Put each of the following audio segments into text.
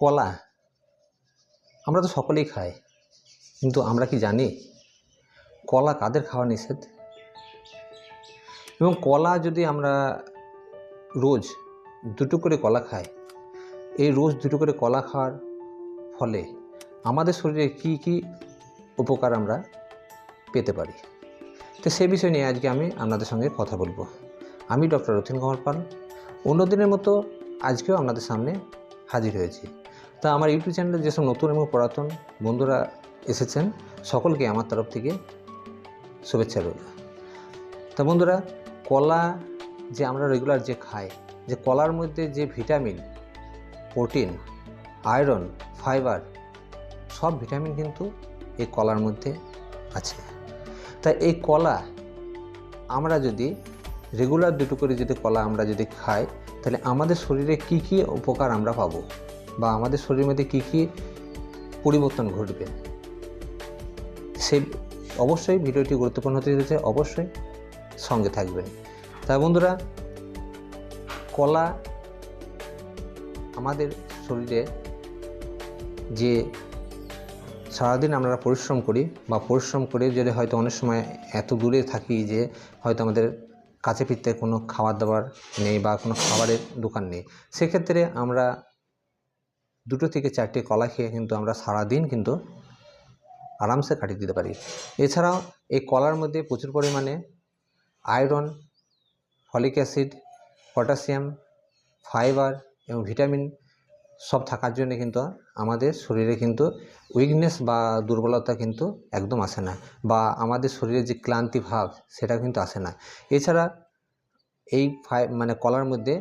কলা আমরা তো সকলেই খাই, কিন্তু আমরা কি জানি কলা কাদের খাওয়া নিষেধ? এবং কলা যদি আমরা রোজ দুটো করে কলা খাই, এই রোজ দুটো করে কলা খাওয়ার ফলে আমাদের শরীরে কি কি উপকার আমরা পেতে পারি? তো সে বিষয় নিয়ে আজকে আমি আপনাদের সঙ্গে কথা বলব। আমি ডক্টর রথিন কুমার পাল। অন্যদিনের মতো আজকেও আপনাদের সামনে হাজির হয়েছি। তা আমার ইউটিউব চ্যানেলে যেসব নতুন এবং পুরাতন বন্ধুরা এসেছেন, সকলকে আমার তরফ থেকে শুভেচ্ছা রইল। তা বন্ধুরা, কলা যে আমরা রেগুলার যে খাই, যে কলার মধ্যে যে ভিটামিন প্রোটিন আয়রন ফাইবার সব ভিটামিন কিন্তু এই কলার মধ্যে আছে। তা এই কলা আমরা যদি রেগুলার দুটো করে যদি কলা আমরা যদি খাই, তাহলে আমাদের শরীরে কি কি উপকার আমরা পাবো? বা আমাদের শরীরের মধ্যে কী কী পরিবর্তন ঘটবে? সেই অবশ্যই ভিডিওটি গুরুত্বপূর্ণ হতে চলেছে, অবশ্যই সঙ্গে থাকবেন। তাই বন্ধুরা, কলা আমাদের শরীরে যে সারাদিন আমরা পরিশ্রম করি বা পরিশ্রম করে যদি হয়তো অনেক সময় এত দূরে থাকি যে হয়তো আমাদের কাছে ফিরতে কোনো খাবার দাবার নেই বা কোনো খাবারের দোকান নেই, সেক্ষেত্রে আমরা দুটো থেকে চারটে কলা খেয়ে কিন্তু আমরা সারাদিন কিন্তু আরামসে কাটিয়ে দিতে পারি। এছাড়াও এই কলার মধ্যে প্রচুর পরিমাণে iron, folic acid, potassium, fibre এবং ভিটামিন সব থাকার জন্য কিন্তু আমাদের শরীরে কিন্তু উইকনেস বা দুর্বলতা কিন্তু একদম আসে না বা আমাদের শরীরে যে ক্লান্তি ভাব সেটা কিন্তু আসে না। এছাড়া এই ফাই মানে কলার মধ্যে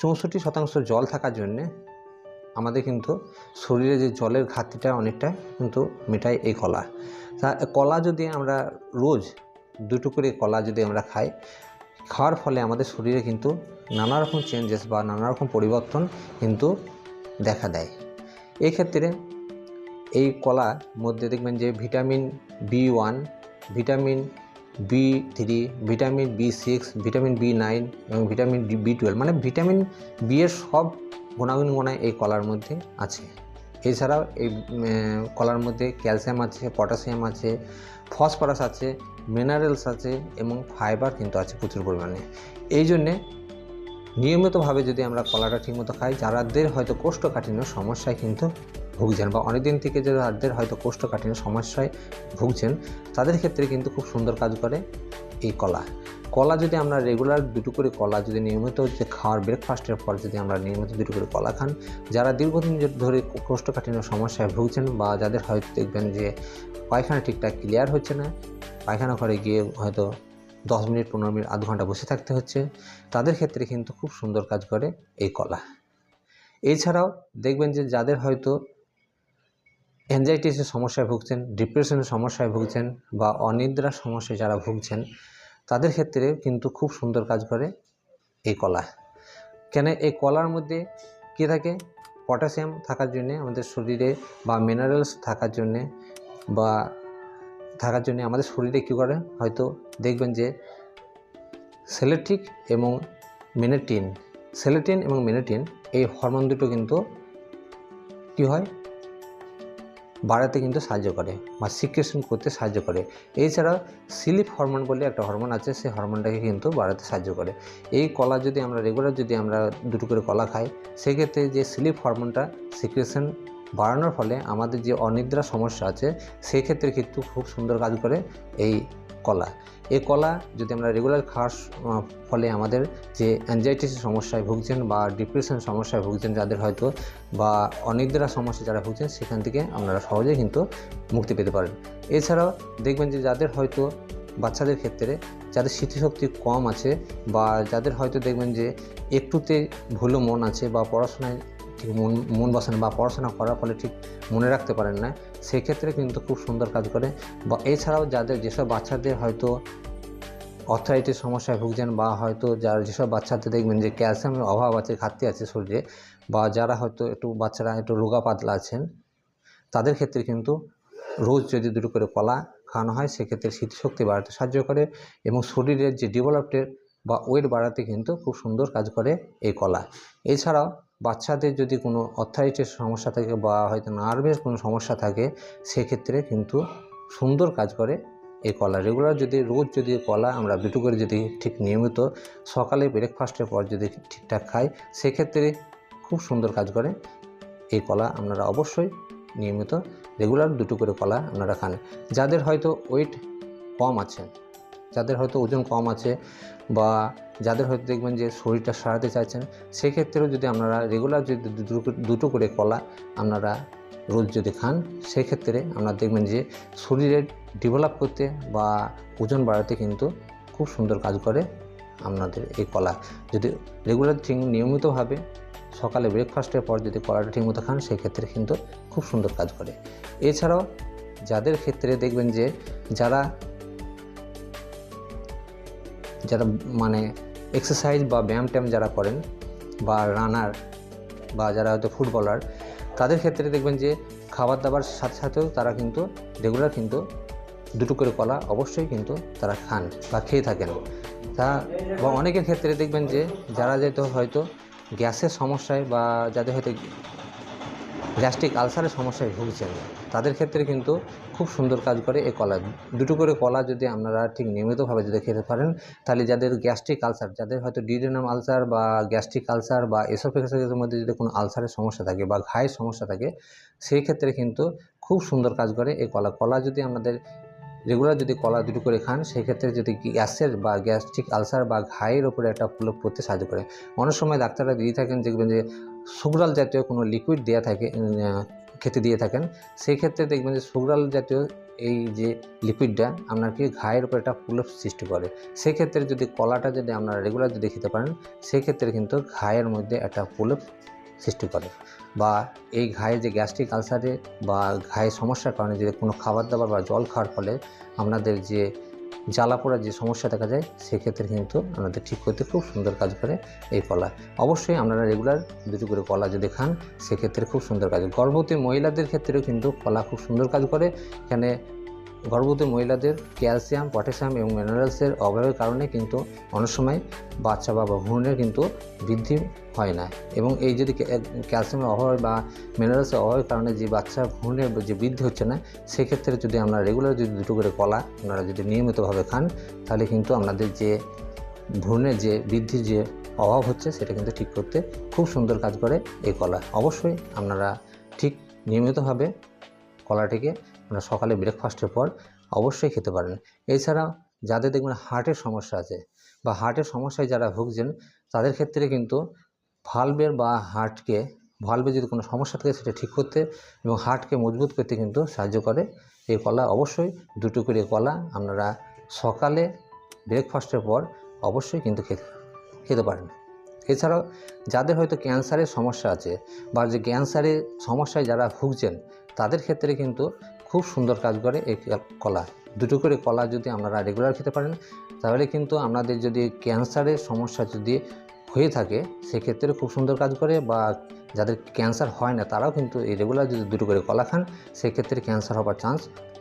চৌষট্টি শতাংশ জল থাকার জন্যে আমাদের কিন্তু শরীরে যে জলের ঘাটতিটা অনেকটা কিন্তু মেটায় এই কলা। তা কলা যদি আমরা রোজ দুটো করে কলা যদি আমরা খাই, খাওয়ার ফলে আমাদের শরীরে কিন্তু নানা রকম চেঞ্জেস বা নানা রকম পরিবর্তন কিন্তু দেখা দেয়। এই ক্ষেত্রে এই কলা মধ্যে দেখবেন যে vitamin B one vitamin B three vitamin B six vitamin B nine এবং ভিটামিন বি টুয়েলভ মানে ভিটামিন বি এর সব গুণাগুণ গুণায় এই কলার মধ্যে আছে। এছাড়াও এই কলার মধ্যে ক্যালসিয়াম আছে, পটাশিয়াম আছে, ফসফরাস আছে, মিনারেলস আছে এবং ফাইবার কিন্তু আছে প্রচুর পরিমাণে। এই জন্যে নিয়মিতভাবে যদি আমরা কলাটা ঠিকমতো খাই, যারাদের হয়তো কোষ্ঠকাঠিন্য সমস্যায় কিন্তু ভুগছেন বা অনেকদিন থেকে যাদের হয়তো কোষ্ঠকাঠিন্য সমস্যায় ভুগছেন, তাদের ক্ষেত্রে কিন্তু খুব সুন্দর কাজ করে এই কলা। কলা যদি আমরা রেগুলার দুটো করে কলা যদি নিয়মিত যে খাওয়ার ব্রেকফাস্টের পর যদি আমরা নিয়মিত দুটো করে কলা খান, যারা দীর্ঘদিন ধরে কোষ্ঠকাঠিন্য সমস্যায় ভুগছেন বা যাদের হয়তো দেখবেন যে পায়খানা ঠিকঠাক ক্লিয়ার হচ্ছে না, পায়খানা ঘরে গিয়ে হয়তো দশ মিনিট, পনেরো মিনিট, আধ ঘণ্টা বসে থাকতে হচ্ছে, তাদের ক্ষেত্রে কিন্তু খুব সুন্দর কাজ করে এই কলা। এছাড়াও দেখবেন যে যাদের হয়তো অ্যাংজাইটিসের সমস্যায় ভুগছেন ডিপ্রেশনের সমস্যায় ভুগছেন বা অনিদ্রার সমস্যায় যারা ভুগছেন তাদের ক্ষেত্রে কিন্তু খুব সুন্দর কাজ করে এই কলা। কেন এই কলার মধ্যে কী থাকে? পটাশিয়াম থাকার জন্যে, আমাদের শরীরে বা মিনারেলস থাকার জন্যে বা থাকার জন্য আমাদের শরীরে কী করে? হয়তো দেখবেন যে সেলেট্রিক এবং মেনেটিন, সেলেটিন এবং মেনেটিন এই হরমোন দুটো কিন্তু কী হয়? বাড়াতে কিন্তু সাহায্য করে বা সিক্রেশন করতে সাহায্য করে। এছাড়া স্লিপ হরমোন বলে একটা হরমোন আছে, সেই হরমোনটাকে কিন্তু বাড়াতে সাহায্য করে। এই কলা যদি আমরা রেগুলার যদি আমরা দুটো করে কলা খাই, সেক্ষেত্রে যে স্লিপ হরমোনটা সিক্রেশন বাড়ানোর ফলে আমাদের যে অনিদ্রা সমস্যা আছে, সেক্ষেত্রে কিন্তু খুব সুন্দর কাজ করে এই কলা। এই কলা যদি আমরা রেগুলার খাওয়ার ফলে আমাদের যে অ্যাংজাইটিসের সমস্যায় ভুগছেন বা ডিপ্রেশন সমস্যায় ভুগছেন যাদের হয়তো বা অনিদ্রা সমস্যা যারা ভুগছেন, সেখান থেকে আপনারা সহজেই কিন্তু মুক্তি পেতে পারেন। এছাড়াও দেখবেন যে যাদের হয়তো বাচ্চাদের ক্ষেত্রে যাদের স্মৃতিশক্তি কম আছে বা যাদের হয়তো দেখবেন যে একটুতে ভুলো মন আছে বা পড়াশোনায় ঠিক মন মন বসে না বা পড়াশোনা করার ফলে ঠিক মনে রাখতে পারেন না। সেক্ষেত্রে কিন্তু খুব সুন্দর কাজ করে। বা এছাড়াও যাদের যেসব বাচ্চাদের হয়তো অর্থাইটিস সমস্যায় ভুগছেন বা হয়তো যার যেসব বাচ্চাদের দেখবেন যে ক্যালসিয়ামের অভাব আছে, ঘাটতি আছে শরীরে বা যারা হয়তো একটু বাচ্চারা একটু রোগা পাতলা আছেন, তাদের ক্ষেত্রে কিন্তু রোজ যদি দুটো করে কলা খাওয়ানো হয়, সেক্ষেত্রে স্মৃতিশক্তি বাড়াতে সাহায্য করে এবং শরীরের যে ডেভেলপটের বা ওয়েট বাড়াতে কিন্তু খুব সুন্দর কাজ করে এই কলা। এছাড়াও বাচ্চাদের যদি কোনো অর্থাইটিস সমস্যা থাকে বা হয়তো নার্ভের কোনো সমস্যা থাকে, সেক্ষেত্রে কিন্তু সুন্দর কাজ করে এই কলা। রেগুলার যদি রোজ যদি কলা আমরা দুটো করে যদি ঠিক নিয়মিত সকালে ব্রেকফাস্টের পর যদি ঠিকঠাক খাই, সেক্ষেত্রে খুব সুন্দর কাজ করে এই কলা আপনারা অবশ্যই নিয়মিত রেগুলার দুটো করে কলা আপনারা খান। যাদের হয়তো ওয়েট কম আছে, যাদের হয়তো ওজন কম আছে বা যাদের হয়তো দেখবেন যে শরীরটা সারাতে চাইছেন, সেক্ষেত্রেও যদি আপনারা রেগুলার যদি দুটো করে কলা আপনারা রোজ যদি খান, সেক্ষেত্রে আপনারা দেখবেন যে শরীরের ডেভেলপ করতে বা ওজন বাড়াতে কিন্তু খুব সুন্দর কাজ করে আপনাদের এই কলা। যদি রেগুলার ঠিক নিয়মিতভাবে সকালে ব্রেকফাস্টের পর যদি কলাটা ঠিকমতো খান, সেক্ষেত্রে কিন্তু খুব সুন্দর কাজ করে। এছাড়াও যাদের ক্ষেত্রে দেখবেন যে যারা যারা মানে এক্সারসাইজ বা ব্যায়াম ট্যায়াম যারা করেন বা রানার বা যারা হয়তো ফুটবলার, তাদের ক্ষেত্রে দেখবেন যে খাবার দাবার সাথে সাথেও তারা কিন্তু রেগুলার কিন্তু দুটো করে কলা অবশ্যই কিন্তু তারা খান বা খেয়ে থাকেন। তা বা অনেকের ক্ষেত্রে দেখবেন যে যারা যেহেতু হয়তো গ্যাসের সমস্যায় বা যাদের হয়তো গ্যাস্ট্রিক আলসারের সমস্যায় ভুগছেন তাদের ক্ষেত্রে কিন্তু খুব সুন্দর কাজ করে এই কলা। দুটো করে কলা যদি আপনারা ঠিক নিয়মিতভাবে যদি খেতে পারেন, তাহলে যাদের গ্যাস্ট্রিক আলসার, যাদের হয়তো ডিডেনাম আলসার বা গ্যাস্ট্রিক আলসার বা এসব মধ্যে যদি কোনো আলসারের সমস্যা থাকে বা ঘায়ের সমস্যা থাকে, সেই ক্ষেত্রে কিন্তু খুব সুন্দর কাজ করে এই কলা। কলা যদি আমাদের রেগুলার যদি কলা দুটো করে খান সেই ক্ষেত্রে যদি গ্যাসের বা গ্যাস্ট্রিক আলসার বা ঘায়ের ওপরে একটা প্রলোভ করতে সাহায্য করে। অনেক সময় ডাক্তাররা দিয়ে থাকেন দেখবেন যে, সুগ্রাল জাতীয় কোনো লিকুইড দেওয়া থাকে খেতে দিয়ে থাকেন। সেই ক্ষেত্রে দেখবেন যে, সুগ্রাল জাতীয় এই যে লিকুইডটা আপনাকে ঘায়ের উপর একটা প্রলোভ সৃষ্টি করে। সেক্ষেত্রে যদি কলাটা যদি আপনারা রেগুলার যদি খেতে পারেন, সেক্ষেত্রে কিন্তু ঘায়ের মধ্যে একটা প্রলোভ সৃষ্টি করে। বা এই ঘায়ে যে গ্যাস্ট্রিক আলসারে বা ঘায়ের সমস্যার কারণে যদি কোনো খাবার দাবার বা জল খাওয়ার ফলে আপনাদের যে জ্বালা পোড়ার যে সমস্যা দেখা যায়, সেক্ষেত্রে কিন্তু আপনাদের ঠিক করতে খুব সুন্দর কাজ করে এই কলা। অবশ্যই আপনারা রেগুলার দুটো করে কলা যদি খান, সেক্ষেত্রে খুব সুন্দর কাজ। গর্ভবতী মহিলাদের ক্ষেত্রেও কিন্তু কলা খুব সুন্দর কাজ করে। এখানে গর্ভবতী মহিলাদের ক্যালসিয়াম, পটাশিয়াম এবং মিনারেলসের অভাবের কারণে কিন্তু অনেক সময় বাচ্চা বা ভ্রূণের কিন্তু বৃদ্ধি হয় না। এবং এই যদি ক্যালসিয়ামের অভাব বা মিনারেলসের অভাবের কারণে যে বাচ্চা ভ্রূণের যে বৃদ্ধি হচ্ছে না, সেক্ষেত্রে যদি আমরা রেগুলার যদি দুটো করে কলা আপনারা যদি নিয়মিতভাবে খান, তাহলে কিন্তু আপনাদের যে ভ্রূণের যে বৃদ্ধির যে অভাব হচ্ছে, সেটা কিন্তু ঠিক করতে খুব সুন্দর কাজ করে এই কলা। অবশ্যই আপনারা ঠিক নিয়মিতভাবে কলাটিকে আপনারা সকালে ব্রেকফাস্টের পর অবশ্যই খেতে পারেন। এছাড়াও যাদের দেখবেন হার্টের সমস্যা আছে বা হার্টের সমস্যায় যারা ভুগছেন, তাদের ক্ষেত্রে কিন্তু ভালভের বা হার্টকে ভালভে যদি কোনো সমস্যা থাকে সেটা ঠিক করতে এবং হার্টকে মজবুত করতে কিন্তু সাহায্য করে। এই কলা অবশ্যই দুটো করে কলা আপনারা সকালে ব্রেকফাস্টের পর অবশ্যই কিন্তু খেতে খেতে পারেন। এছাড়াও যাদের হয়তো ক্যান্সারের সমস্যা আছে বা যে ক্যান্সারের সমস্যায় যারা ভুগছেন, তাদের ক্ষেত্রে কিন্তু খুব সুন্দর কাজ করে এই কলা। দুটো করে কলা যদি আপনারা রেগুলার খেতে পারেন, তাহলে কিন্তু আপনাদের যদি ক্যান্সারের সমস্যা যদি হয়ে থাকে, সেক্ষেত্রে খুব সুন্দর কাজ করে বা যাদের ক্যান্সার হয় না, তারাও কিন্তু এই রেগুলার যদি দুটো করে কলা খান, সেক্ষেত্রে ক্যান্সার হবার চান্স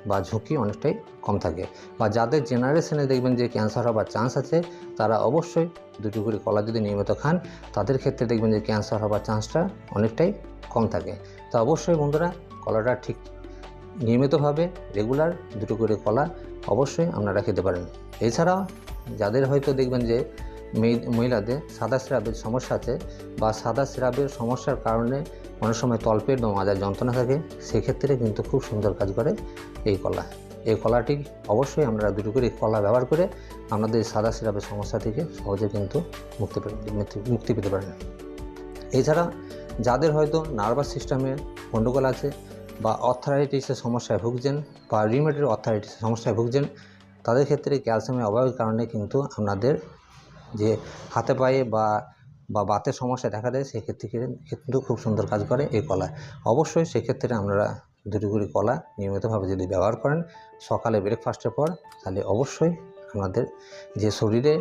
বা ঝুঁকি অনেকটাই কম থাকে। বা যাদের জেনারেশনে দেখবেন যে ক্যান্সার হবার চান্স আছে, তারা অবশ্যই দুটো করে কলা যদি নিয়মিত খান, তাদের ক্ষেত্রে দেখবেন যে ক্যান্সার হবার চান্সটা অনেকটাই কম থাকে। তো অবশ্যই বন্ধুরা, কলাটা ঠিক নিয়মিতভাবে রেগুলার দুটো করে কলা অবশ্যই আপনারা খেতে পারেন। এছাড়াও যাদের হয়তো দেখবেন যে মহিলাদের সাদা স্রাবের সমস্যা আছে বা সাদা স্রাবের সমস্যার কারণে অনেক সময় তলপেট বা মাজার যন্ত্রণা থাকে, সেক্ষেত্রে কিন্তু খুব সুন্দর কাজ করে এই কলা। এই কলাটি অবশ্যই আমরা দুটো করে কলা ব্যবহার করে আমাদের সাদা স্রাবের সমস্যা থেকে সহজে কিন্তু মুক্তি মুক্তি- পেতে পারেন। এছাড়া যাদের হয়তো নার্ভাস সিস্টেমে গণ্ডগোল আছে বা অর্থারাইটিসের সমস্যায় ভুগছেন বা রিমেটের অর্থারাইটিসের সমস্যায় ভুগছেন, তাদের ক্ষেত্রে ক্যালসিয়ামের অভাবের কারণে কিন্তু আপনাদের যে হাতে পায়ে বা বা বাতের সমস্যা দেখা দেয়, সেক্ষেত্রে কিন্তু খুব সুন্দর কাজ করে এই কলা। অবশ্যই সেক্ষেত্রে আপনারা দুটো করে কলা নিয়মিতভাবে যদি ব্যবহার করেন, সকালে ব্রেকফাস্টের পর, তাহলে অবশ্যই আমাদের যে শরীরে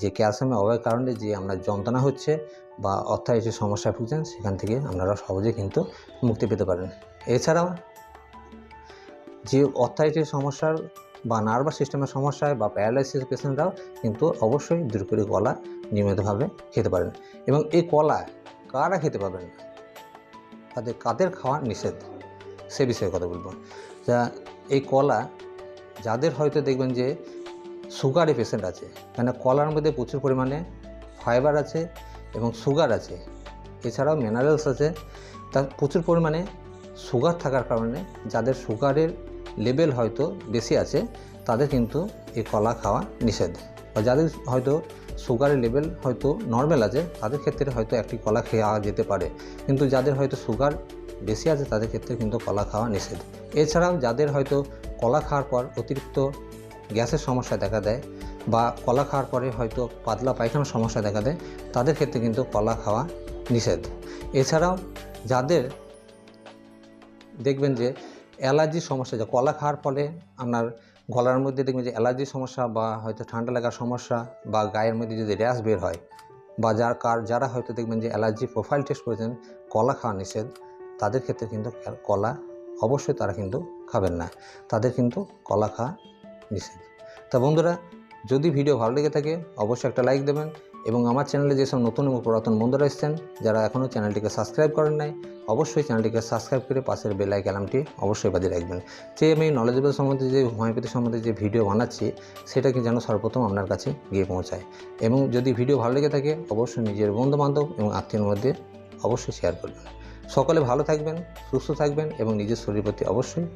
যে ক্যালসিয়ামের অভাবের কারণে যে আমরা যন্ত্রণা হচ্ছে বা অর্থায়িটির সমস্যায় ভুগছেন, সেখান থেকে আপনারা সহজে কিন্তু মুক্তি পেতে পারেন। এছাড়াও, যে অর্থায়িটির সমস্যার বা নার্ভাস সিস্টেমের সমস্যায় বা প্যারালাইসিস পেশেন্টরাও কিন্তু অবশ্যই দুটো করে কলা নিয়মিতভাবে খেতে পারেন। এবং এই কলা কারা খেতে পারবেন? তাদের কাদের খাওয়া নিষেধ? সে বিষয়ে কথা বলব। যা এই কলা যাদের হয়তো দেখবেন যে সুগারে পেশেন্ট আছে কেন কলার মধ্যে প্রচুর পরিমাণে ফাইবার আছে এবং সুগার আছে। এছাড়াও মিনারেলস আছে। তার প্রচুর পরিমাণে সুগার থাকার কারণে যাদের সুগারের লেভেল হয়তো বেশি আছে, তাদের কিন্তু এই কলা খাওয়া নিষেধ। বা যাদের হয়তো সুগারের লেভেল হয়তো নর্মাল আছে, তাদের ক্ষেত্রে হয়তো একটি কলা খাওয়া যেতে পারে। কিন্তু যাদের হয়তো সুগার বেশি আছে, তাদের ক্ষেত্রে কিন্তু কলা খাওয়া নিষেধ। এছাড়াও যাদের হয়তো কলা খাওয়ার পর অতিরিক্ত গ্যাসের সমস্যা দেখা দেয় বা কলা খাওয়ার পরে হয়তো পাতলা পায়খানার সমস্যা দেখা দেয়, তাদের ক্ষেত্রে কিন্তু কলা খাওয়া নিষেধ। এছাড়াও যাদের দেখবেন যে অ্যালার্জির সমস্যা, যে কলা খাওয়ার ফলে আপনার গলার মধ্যে দেখবেন যে অ্যালার্জির সমস্যা বা হয়তো ঠান্ডা লাগার সমস্যা বা গায়ের মধ্যে যদি র্যাশ বের হয় বা যার কার, যারা হয়তো দেখবেন যে অ্যালার্জি প্রোফাইল টেস্ট করেছেন, কলা খাওয়া নিষেধ, তাদের ক্ষেত্রে কিন্তু কলা অবশ্যই তারা কিন্তু খাবেন না। তাদের কিন্তু কলা খাওয়া নিষেধ। তা বন্ধুরা যদি ভিডিও ভালো লেগে থাকে, অবশ্যই একটা লাইক দেবেন এবং আমার চ্যানেলে যেসব নতুন এবং পুরাতন বন্ধুরা এসেছেন, যারা এখনও চ্যানেলটিকে সাবস্ক্রাইব করেন নাই, অবশ্যই চ্যানেলটিকে সাবস্ক্রাইব করে পাশের বেল আইকনটি অবশ্যই বাজিয়ে রাখবেন। যে আমি নলেজেবল সম্বন্ধে যে হোমিওপ্যাথি সম্বন্ধে যে ভিডিও বানাচ্ছি সেটাকে যেন সর্বপ্রথম আপনার কাছে গিয়ে পৌঁছায়। এবং যদি ভিডিও ভালো লেগে থাকে, অবশ্যই নিজের বন্ধুবান্ধব এবং আত্মীয়ের মধ্যে অবশ্যই শেয়ার করবেন। সকলে ভালো থাকবেন, সুস্থ থাকবেন এবং নিজের শরীর প্রতি অবশ্যই